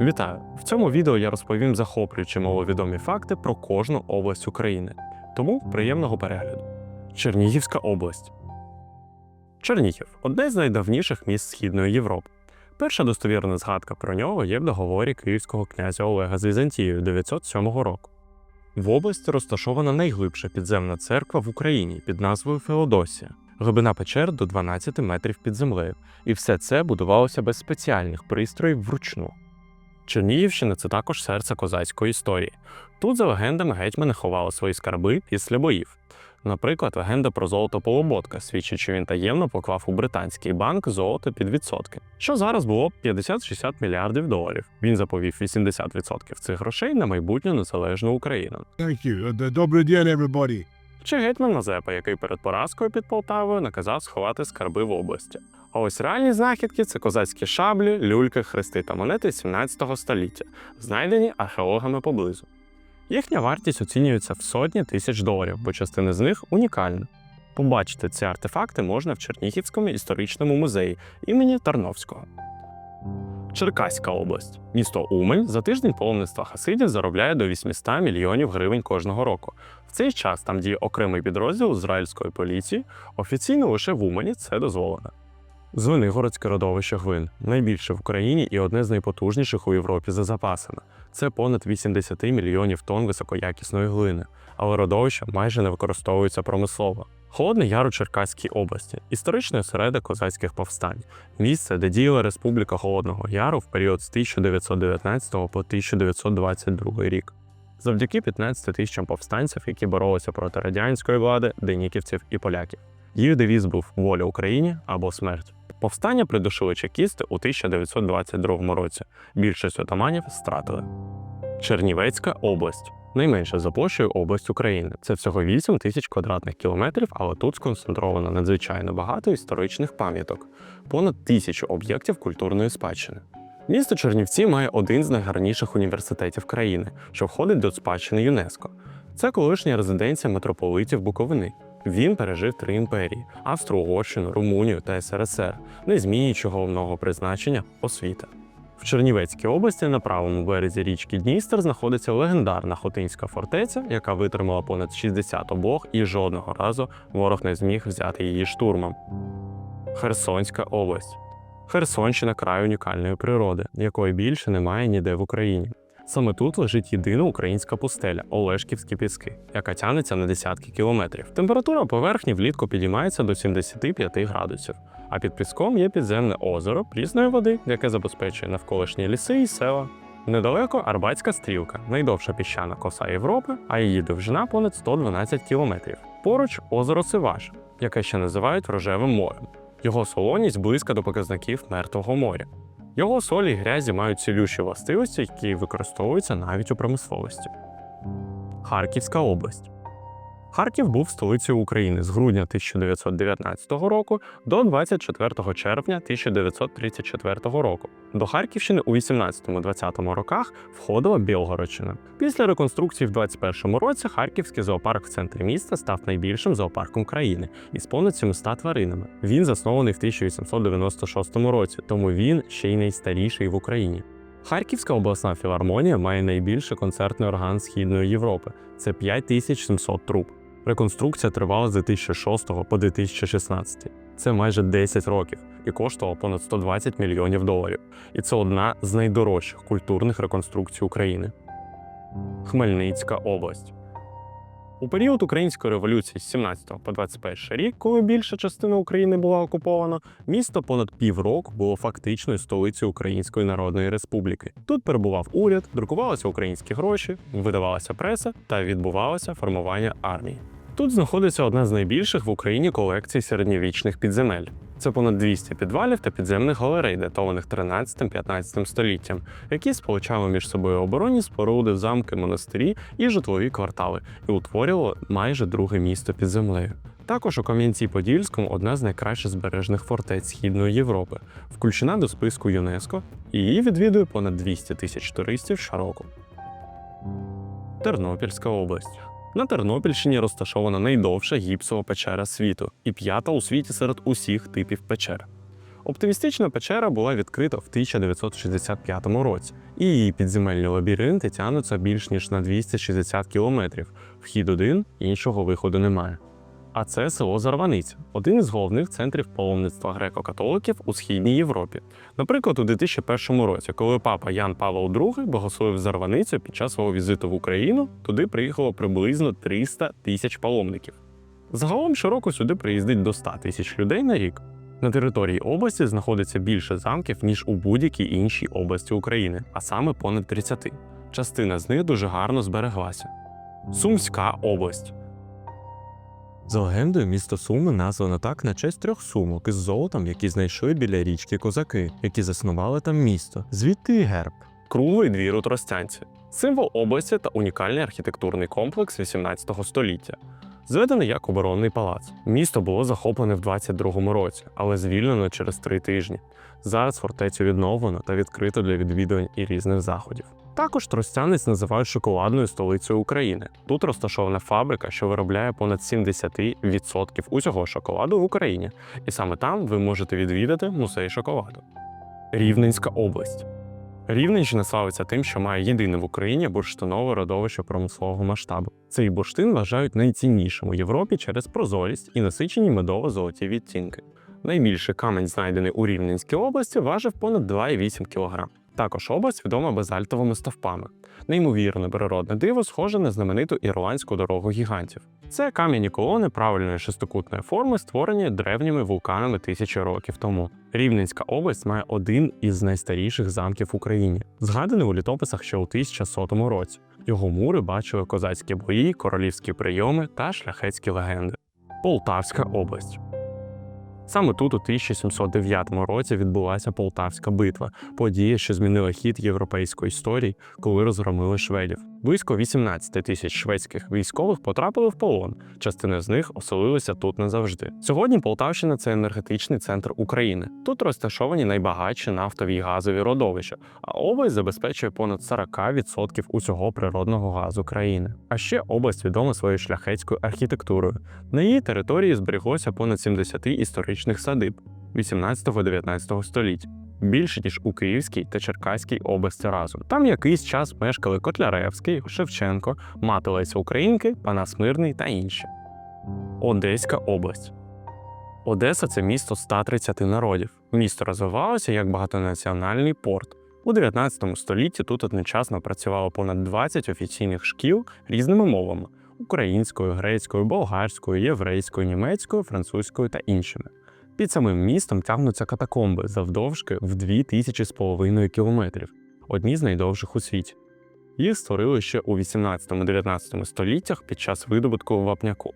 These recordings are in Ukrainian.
Вітаю! В цьому відео я розповім захоплюючі маловідомі факти про кожну область України. Тому приємного перегляду. Чернігівська область. Чернігів одне з найдавніших міст Східної Європи. Перша достовірна згадка про нього є в договорі київського князя Олега з Візантією 907 року. В області розташована найглибша підземна церква в Україні під назвою Феодосія. Глибина печер до 12 метрів під землею, і все це будувалося без спеціальних пристроїв вручну. Чернігівщина це також серце козацької історії. Тут, за легендами, гетьмани ховали свої скарби після боїв. Наприклад, легенда про золото Полуботка свідчить, що він таємно поклав у британський банк золото під відсотки, що зараз було б 50-60 мільярдів доларів. Він заповів 80% цих грошей на майбутню незалежну Україну. Thank you. Uh, Добрий день, everybody. Чи гетьман Мазепа, який перед поразкою під Полтавою наказав сховати скарби в області. А ось реальні знахідки це козацькі шаблі, люльки, хрести та монети 17 століття, знайдені археологами поблизу. Їхня вартість оцінюється в сотні тисяч доларів, бо частина з них унікальна. Побачити ці артефакти можна в Чернігівському історичному музеї імені Тарновського. Черкаська область. Місто Умель за тиждень паломництва хасидів заробляє до 800 мільйонів гривень кожного року. В цей час там діє окремий підрозділ ізраїльської поліції. Офіційно лише в Умані це дозволено. Звенигородське родовище глин найбільше в Україні і одне з найпотужніших у Європі за запасами. Це понад 80 мільйонів тонн високоякісної глини, але родовище майже не використовується промислово. Холодний Яр у Черкаській області історичний осередок козацьких повстань, місце, де діяла Республіка Холодного Яру в період з 1919 по 1922 рік. Завдяки 15 тисячам повстанців, які боролися проти радянської влади, деніківців і поляків. Їх девіз був воля Україні або смерть. Повстання придушили чекісти у 1922 році. Більшість отаманів стратили. Чернівецька область найменша за площею область України. Це всього 8 тисяч квадратних кілометрів, але тут сконцентровано надзвичайно багато історичних пам'яток, понад тисячу об'єктів культурної спадщини. Місто Чернівці має один з найгарніших університетів країни, що входить до спадщини ЮНЕСКО. Це колишня резиденція митрополитів Буковини. Він пережив три імперії: Австро-Угорщину, Румунію та СРСР, не змінюючи головного призначення освіта. В Чернівецькій області на правому березі річки Дністер знаходиться легендарна Хотинська фортеця, яка витримала понад 60 облог і жодного разу ворог не зміг взяти її штурмом. Херсонська область. Херсонщина край унікальної природи, якої більше немає ніде в Україні. Саме тут лежить єдина українська пустеля Олешківські піски, яка тягнеться на десятки кілометрів. Температура поверхні влітку підіймається до 75 градусів, а під піском є підземне озеро прісної води, яке забезпечує навколишні ліси і села. Недалеко Арбатська стрілка, найдовша піщана коса Європи, а її довжина понад 112 кілометрів. Поруч озеро Сиваш, яке ще називають рожевим морем. Його солоність близька до показників Мертвого моря. Його солі і грязі мають цілющі властивості, які використовуються навіть у промисловості. Харківська область. Харків був столицею України з грудня 1919 року до 24 червня 1934 року. До Харківщини у 18-20 роках входила Білгородщина. Після реконструкції в 21 році Харківський зоопарк в центрі міста став найбільшим зоопарком країни із понад 700 тваринами. Він заснований в 1896 році, тому він ще й найстаріший в Україні. Харківська обласна філармонія має найбільший концертний орган Східної Європи це 5700 труб. Реконструкція тривала з 2006 по 2016. Це майже 10 років і коштувала понад 120 мільйонів доларів. І це одна з найдорожчих культурних реконструкцій України. Хмельницька область. У період української революції з 17 по 21 рік, коли більша частина України була окупована, місто понад півроку було фактичною столицею Української Народної Республіки. Тут перебував уряд, друкувалися українські гроші, видавалася преса та відбувалося формування армії. Тут знаходиться одна з найбільших в Україні колекцій середньовічних підземель. Це понад 200 підвалів та підземних галерей, датованих 13-15 століттям, які сполучали між собою оборонні споруди, замки, монастирі і житлові квартали, і утворювали майже друге місто під землею. Також у Кам'янці-Подільському одна з найкраще збережених фортець Східної Європи, включена до списку ЮНЕСКО, і її відвідує понад 200 тисяч туристів щороку. Тернопільська область. На Тернопільщині розташована найдовша гіпсова печера світу і п'ята у світі серед усіх типів печер. Оптимістична печера була відкрита в 1965 році, і її підземельні лабіринти тягнуться більш ніж на 260 кілометрів. Вхід один, іншого виходу немає. А це село Зарваниця, один із головних центрів паломництва греко-католиків у східній Європі. Наприклад, у 2001 році, коли папа Ян Павло II благословив Зарваницю під час свого візиту в Україну, туди приїхало приблизно 300 тисяч паломників. Загалом щороку сюди приїздить до 100 тисяч людей на рік. На території області знаходиться більше замків, ніж у будь-якій іншій області України, а саме понад 30. Частина з них дуже гарно збереглася. Сумська область. За легендою, місто Суми названо так на честь трьох сумок із золотом, які знайшли біля річки козаки, які заснували там місто. Звідти герб. Круглий двір у Тростянці. Символ області та унікальний архітектурний комплекс 18 століття. Зведений як оборонний палац. Місто було захоплене в 22-му році, але звільнено через три тижні. Зараз фортецю відновлено та відкрито для відвідувань і різних заходів. Також Тростянець називають шоколадною столицею України. Тут розташована фабрика, що виробляє понад 70% усього шоколаду в Україні, і саме там ви можете відвідати музей шоколаду. Рівненська область. Рівненщина славиться тим, що має єдине в Україні бурштинове родовище промислового масштабу. Цей бурштин вважають найціннішим у Європі через прозорість і насичені медово-золоті відтінки. Найбільший камінь, знайдений у Рівненській області, важив понад 2,8 кг. Також область відома базальтовими стовпами. Неймовірне природне диво схоже на знамениту ірландську дорогу гігантів. Це кам'яні колони правильної шестикутної форми, створені древніми вулканами тисячі років тому. Рівненська область має один із найстаріших замків в Україні, згаданий у літописах ще у 1100 році. Його мури бачили козацькі бої, королівські прийоми та шляхетські легенди. Полтавська область. Саме тут, у 1709 році, відбулася Полтавська битва, подія, що змінила хід європейської історії, коли розгромили шведів. Близько 18 тисяч шведських військових потрапили в полон. Частина з них оселилася тут назавжди. Сьогодні Полтавщина це енергетичний центр України. Тут розташовані найбагатші нафтові і газові родовища, а область забезпечує понад 40% усього природного газу країни. А ще область відома своєю шляхетською архітектурою. На її території зберіглося понад 70 історичних садиб 18-19 століть. Більше ніж у Київській та Черкаській області разом. Там якийсь час мешкали Котляревський, Шевченко, мати Леся Українки, Панас Мирний та інші. Одеська область. Одеса це місто 130 народів. Місто розвивалося як багатонаціональний порт. У 19 столітті тут одночасно працювало понад 20 офіційних шкіл різними мовами: українською, грецькою, болгарською, єврейською, німецькою, французькою та іншими. Під самим містом тягнуться катакомби завдовжки в 2000 з половиною кілометрів, одні з найдовших у світі. Їх створили ще у 18-19 століттях під час видобутку вапняку.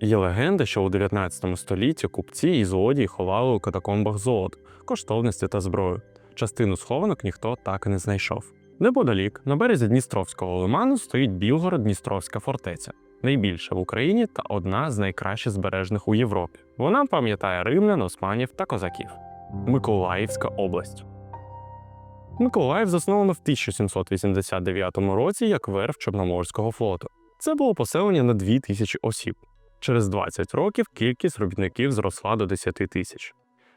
Є легенда, що у 19 столітті купці і злодії ховали у катакомбах золото, коштовності та зброю. Частину схованок ніхто так і не знайшов. Неподалік, на березі Дністровського лиману, стоїть Білгород-Дністровська фортеця, найбільша в Україні та одна з найкраще збережених у Європі. Вона пам'ятає римлян, османів та козаків. Миколаївська область. Миколаїв засновано в 1789 році як верф Чорноморського флоту. Це було поселення на 2 тисячі осіб. Через 20 років кількість робітників зросла до 10 тисяч.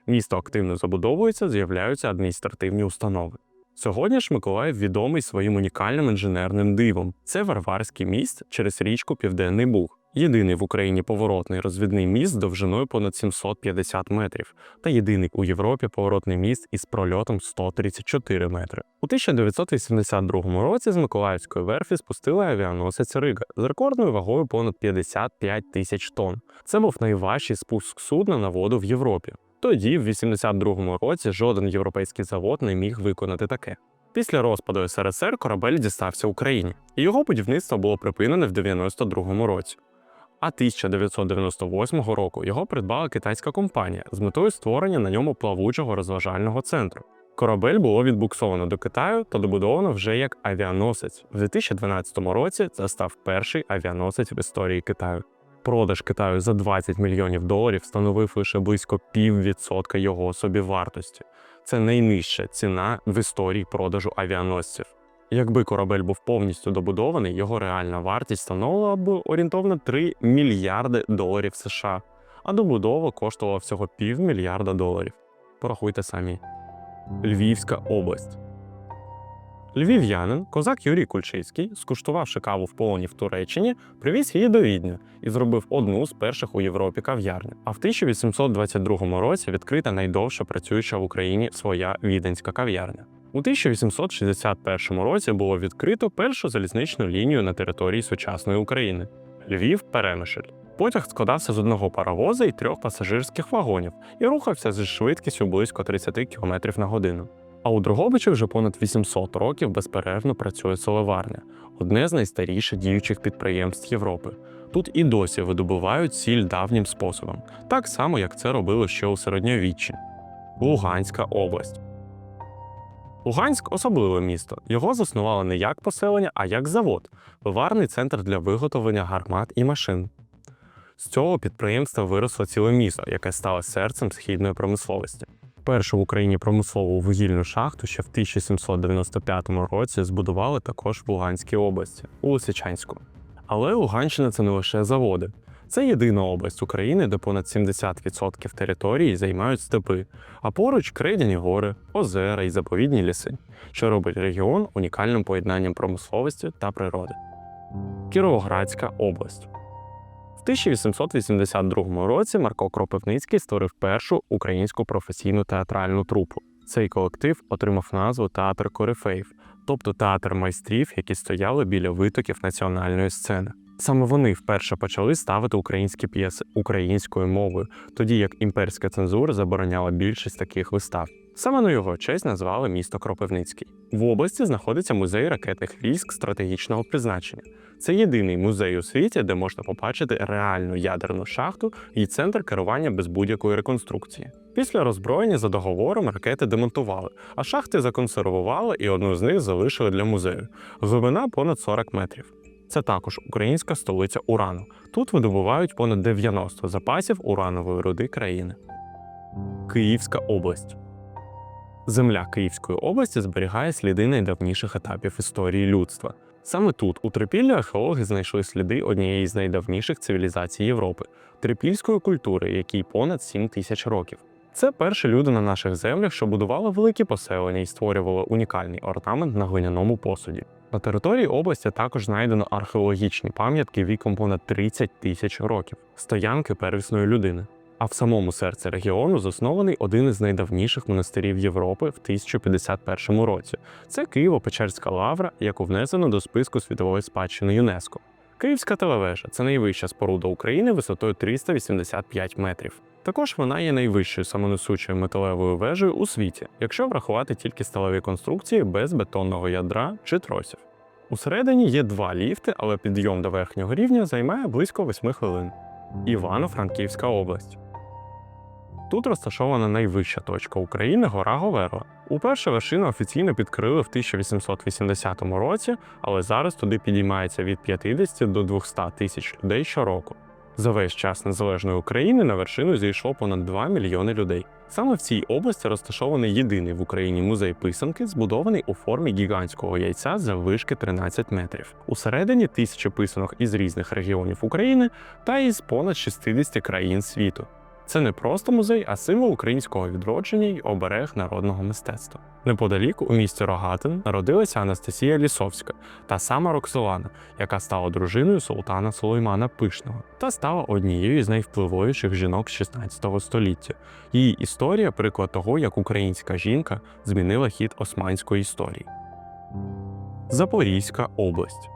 Місто активно забудовується, з'являються адміністративні установи. Сьогодні ж Миколаїв відомий своїм унікальним інженерним дивом. Це Варварський міст через річку Південний Буг. Єдиний в Україні поворотний розвідний міст довжиною понад 750 метрів, та єдиний у Європі поворотний міст із прольотом 134 метри. У 1982 році з Миколаївської верфі спустили авіаносець Рига з рекордною вагою понад 55 тисяч тонн. Це був найважчий спуск судна на воду в Європі. Тоді, в 82-му році, жоден європейський завод не міг виконати таке. Після розпаду СРСР корабель дістався Україні, і його будівництво було припинене в 92-му році. А 1998 року його придбала китайська компанія з метою створення на ньому плавучого розважального центру. Корабель було відбуксовано до Китаю та добудовано вже як авіаносець. В 2012 році це став перший авіаносець в історії Китаю. Продаж Китаю за 20 мільйонів доларів становив лише близько піввідсотка його собівартості. Це найнижча ціна в історії продажу авіаносців. Якби корабель був повністю добудований, його реальна вартість становила б орієнтовно 3 мільярди доларів США, а добудова коштувала всього півмільярда доларів. Порахуйте самі. Львівська область. Львів'янин, козак Юрій Кульчицький, скуштувавши каву в полоні в Туреччині, привіз її до Відня і зробив одну з перших у Європі кав'ярні. А в 1822 році відкрита найдовша працююча в Україні своя віденська кав'ярня. У 1861 році було відкрито першу залізничну лінію на території сучасної України Львів Перемишль. Потяг складався з одного паровоза і трьох пасажирських вагонів і рухався зі швидкістю близько 30 км на годину. А у Дрогобичі вже понад 800 років безперервно працює соливарня, одне з найстаріших діючих підприємств Європи. Тут і досі видобувають сіль давнім способом, так само як це робили ще у середньовіччі. Луганська область. Луганськ особливе місто. Його заснували не як поселення, а як завод, виварний центр для виготовлення гармат і машин. З цього підприємства виросло ціле місто, яке стало серцем східної промисловості. Першу в Україні промислову вугільну шахту ще в 1795 році збудували також в Луганській області у Лисичанську. Але Луганщина це не лише заводи. Це єдина область України, де понад 70% території займають степи, а поруч крейдяні гори, озера і заповідні ліси, що робить регіон унікальним поєднанням промисловості та природи. Кіровоградська область. В 1882 році Марко Кропивницький створив першу українську професійну театральну трупу. Цей колектив отримав назву Театр Корифеїв, тобто театр майстрів, які стояли біля витоків національної сцени. Саме вони вперше почали ставити українські п'єси українською мовою, тоді як імперська цензура забороняла більшість таких вистав. Саме на його честь назвали місто Кропивницький. В області знаходиться музей ракетних військ стратегічного призначення. Це єдиний музей у світі, де можна побачити реальну ядерну шахту і центр керування без будь-якої реконструкції. Після роззброєння за договором ракети демонтували, а шахти законсервували і одну з них залишили для музею. Глибина понад 40 метрів. Це також українська столиця урану. Тут видобувають понад 90 запасів уранової руди країни. Київська область. Земля Київської області зберігає сліди найдавніших етапів історії людства. Саме тут, у Трипіллі, археологи знайшли сліди однієї з найдавніших цивілізацій Європи трипільської культури, якій понад 7 тисяч років. Це перші люди на наших землях, що будували великі поселення і створювали унікальний орнамент на глиняному посуді. На території області також знайдено археологічні пам'ятки віком понад 30 тисяч років, стоянки первісної людини. А в самому серці регіону заснований один із найдавніших монастирів Європи в 1051 році. Це Києво-Печерська лавра, яку внесено до списку світової спадщини ЮНЕСКО. Київська телевежа це найвища споруда України висотою 385 метрів. Також вона є найвищою самонесучою металевою вежею у світі, якщо врахувати тільки сталеві конструкції без бетонного ядра чи тросів. Усередині є два ліфти, але підйом до верхнього рівня займає близько 8 хвилин. Івано-Франківська область. Тут розташована найвища точка України гора Говерла. Уперше вершину офіційно підкрили в 1880 році, але зараз туди підіймається від 50 до 200 тисяч людей щороку. За весь час незалежної України на вершину зійшло понад 2 мільйони людей. Саме в цій області розташований єдиний в Україні музей писанки, збудований у формі гігантського яйця заввишки 13 метрів. Усередині тисячі писанок із різних регіонів України та із понад 60 країн світу. Це не просто музей, а символ українського відродження й оберег народного мистецтва. Неподалік у місті Рогатин народилася Анастасія Лісовська, та сама Роксолана, яка стала дружиною султана Сулеймана Пишного та стала однією з найвпливовіших жінок 16 століття. Її історія приклад того, як українська жінка змінила хід османської історії. Запорізька область.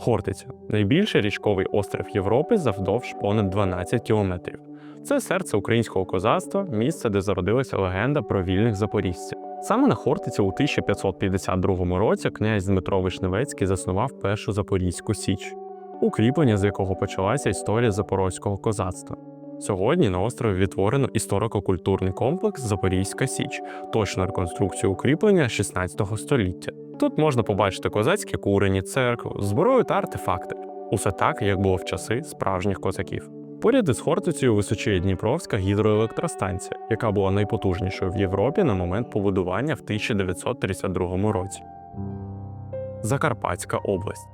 Хортиця найбільший річковий острів Європи завдовж понад 12 кілометрів. Це серце українського козацтва, місце, де зародилася легенда про вільних запорізців. Саме на Хортиці у 1552 році князь Дмитро Вишневецький заснував першу Запорізьку Січ, укріплення з якого почалася історія запорозького козацтва. Сьогодні на острові відтворено історико-культурний комплекс Запорізька Січ, точну реконструкцію укріплення 16 століття. Тут можна побачити козацькі курені, церкву, зброю та артефакти. Усе так, як було в часи справжніх козаків. Поряд із Хортицею височіє Дніпровська гідроелектростанція, яка була найпотужнішою в Європі на момент побудування в 1932 році. Закарпатська область.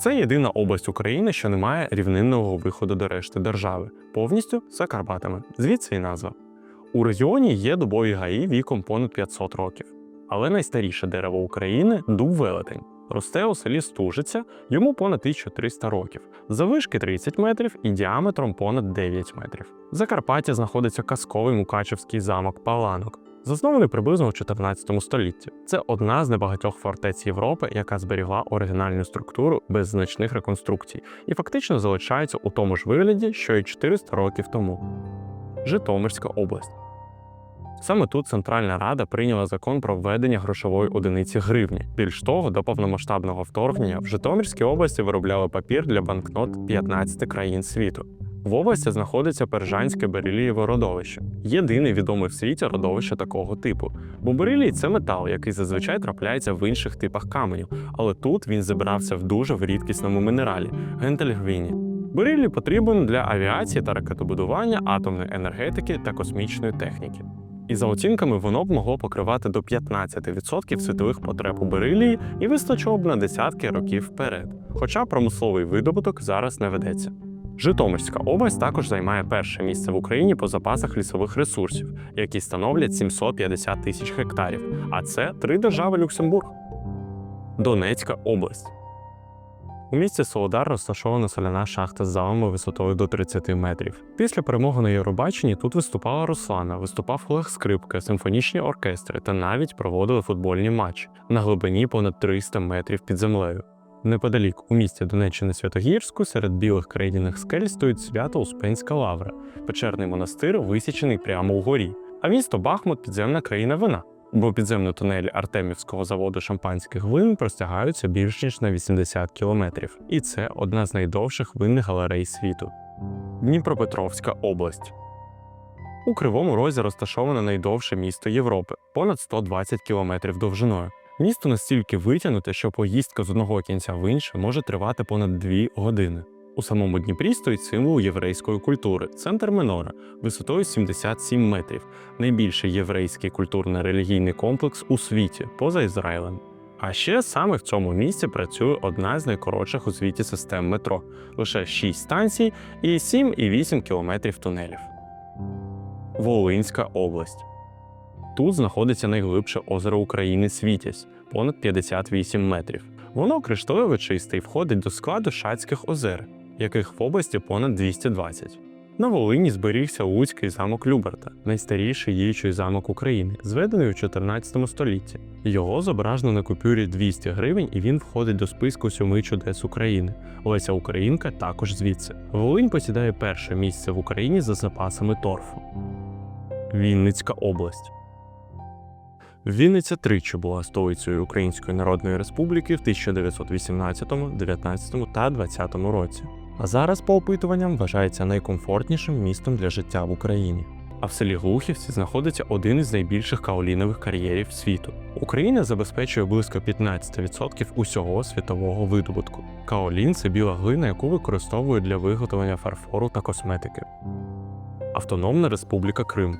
Це єдина область України, що не має рівнинного виходу до решти держави, повністю за Карпатами. Звідси і назва. У регіоні є дубові гаї віком понад 500 років. Але найстаріше дерево України дуб велетень. Росте у селі Стужиця, йому понад 1300 років, завишки 30 метрів і діаметром понад 9 метрів. В Закарпатті знаходиться казковий Мукачевський замок Паланок, заснований приблизно у 14 столітті. Це одна з небагатьох фортець Європи, яка зберігла оригінальну структуру без значних реконструкцій і фактично залишається у тому ж вигляді, що й 400 років тому. Житомирська область. Саме тут Центральна Рада прийняла закон про введення грошової одиниці гривні. Більш того, до повномасштабного вторгнення в Житомирській області виробляли папір для банкнот 15 країн світу. В області знаходиться Пержанське берилієве родовище, єдине відоме в світі родовище такого типу. Бо берилій це метал, який зазвичай трапляється в інших типах каменів, але тут він зібрався в дуже в рідкісному мінералі гентельгвіні. Берилій потрібен для авіації та ракетобудування, атомної енергетики та космічної техніки. І за оцінками воно б могло покривати до 15% світових потреб у берилії і вистачило б на десятки років вперед. Хоча промисловий видобуток зараз не ведеться. Житомирська область також займає перше місце в Україні по запасах лісових ресурсів, які становлять 750 тисяч гектарів, а це три держави Люксембург. Донецька область. У місті Солодар розташована соляна шахта з залами висотою до 30 метрів. Після перемоги на Євробаченні тут виступала Руслана, виступав Олег Скрипка, симфонічні оркестри та навіть проводили футбольні матчі на глибині понад 300 метрів під землею. Неподалік у місті Донеччини Святогірську серед білих крейдяних скель стоїть свято Успенська лавра, печерний монастир, висічений прямо у горі. А місто Бахмут підземна країна вина. Бо підземні тунелі Артемівського заводу шампанських вин простягаються більш ніж на 80 кілометрів, і це одна з найдовших винних галерей світу. Дніпропетровська область. У Кривому Розі розташоване найдовше місто Європи понад 120 кілометрів довжиною. Місто настільки витягнуте, що поїздка з одного кінця в інше може тривати понад 2 години. У самому Дніпрі стоїть символ єврейської культури центр Менора висотою 77 метрів, найбільший єврейський культурно-релігійний комплекс у світі поза Ізраїлем. А ще саме в цьому місці працює одна з найкоротших у світі систем метро лише 6 станцій і 7,8 кілометрів тунелів. Волинська область. Тут знаходиться найглибше озеро України Світязь понад 58 метрів. Воно кришталево чисте і входить до складу Шацьких озер, яких в області понад 220. На Волині зберігся Луцький замок Люберта, найстаріший діючий замок України, зведений у 14 столітті. Його зображено на купюрі 200 гривень, і він входить до списку сьоми чудес України. Леся Українка також звідси. Волинь посідає перше місце в Україні за запасами торфу. Вінницька область. Вінниця тричі була столицею Української Народної Республіки в 1918, 19 та 20 році. А зараз, по опитуванням, вважається найкомфортнішим містом для життя в Україні. А в селі Глухівці знаходиться один із найбільших каолінових кар'єрів світу. Україна забезпечує близько 15% усього світового видобутку. Каолін це біла глина, яку використовують для виготовлення фарфору та косметики. Автономна Республіка Крим.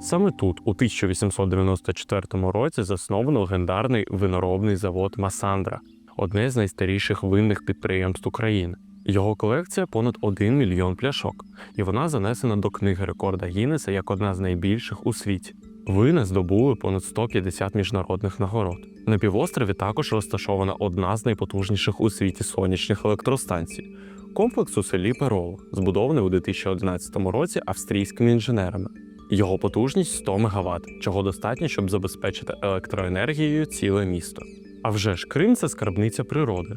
Саме тут, у 1894 році, засновано легендарний виноробний завод Масандра, одне з найстаріших винних підприємств України. Його колекція понад 1 мільйон пляшок, і вона занесена до книги рекорда Гіннеса як одна з найбільших у світі. Вина здобули понад 150 міжнародних нагород. На півострові також розташована одна з найпотужніших у світі сонячних електростанцій. Комплекс у селі Перово, збудований у 2011 році австрійськими інженерами. Його потужність 100 МВт, чого достатньо, щоб забезпечити електроенергією ціле місто. А вже ж Крим це скарбниця природи.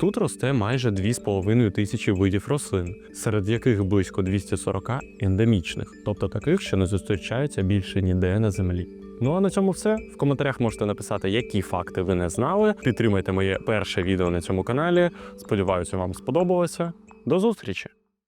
Тут росте майже 2,5 тисячі видів рослин, серед яких близько 240 ендемічних, тобто таких, що не зустрічаються більше ніде на землі. Ну а на цьому все. В коментарях можете написати, які факти ви не знали. Підтримайте моє перше відео на цьому каналі. Сподіваюся, вам сподобалося. До зустрічі!